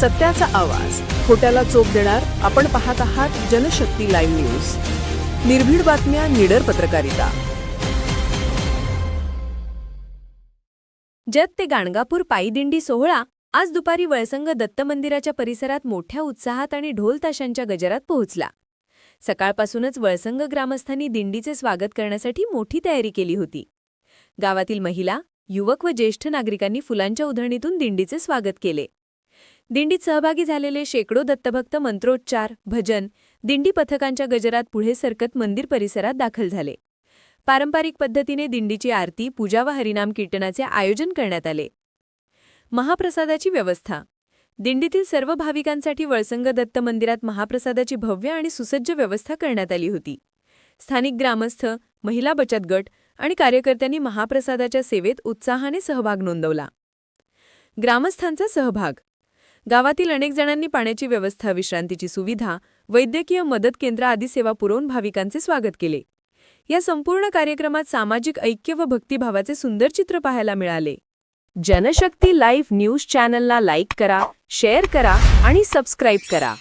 सत्याचा आवाज. खोट्याला चोप देणार आपण पाहत आहात जनशक्ती लाईव्ह न्यूज. निर्भीड बातम्या निडर पत्रकारिता. जत ते गाणगापूर पायीदिंडी सोहळा आज दुपारी वळसंग दत्त मंदिराच्या परिसरात मोठ्या उत्साहात आणि ढोल ताशांच्या गजरात पोहोचला. सकाळपासूनच वळसंग ग्रामस्थांनी दिंडीचे स्वागत करण्यासाठी मोठी तयारी केली होती. गावातील महिला युवक व ज्येष्ठ नागरिकांनी फुलांच्या उधळणीतून दिंडीचे स्वागत केले. दिंडीत सहभागी झालेले शेकडो दत्तभक्त मंत्रोच्चार भजन दिंडी पथकांच्या गजरात पुढे सरकत मंदिर परिसरात दाखल झाले. पारंपरिक पद्धतीने दिंडीची आरती पूजा व हरिनाम कीर्तनाचे आयोजन करण्यात आले. महाप्रसादाची व्यवस्था. दिंडीतील सर्व भाविकांसाठी वळसंग दत्त मंदिरात महाप्रसादाची भव्य आणि सुसज्ज व्यवस्था करण्यात आली होती. स्थानिक ग्रामस्थ महिला बचत गट आणि कार्यकर्त्यांनी महाप्रसादाच्या सेवेत उत्साहाने सहभाग नोंदवला. ग्रामस्थांचा सहभाग. गावातील अनेक जणांनी पाण्याची व्यवस्था विश्रांतीची सुविधा वैद्यकीय मदत केंद्र आदी सेवा पुरवून भाविकांचे स्वागत केले. या संपूर्ण कार्यक्रमात सामाजिक ऐक्य व भक्तिभावाचे सुंदर चित्र पाहायला मिळाले. जनशक्ती लाईव्ह न्यूज चॅनलला लाईक करा शेअर करा आणि सबस्क्राईब करा.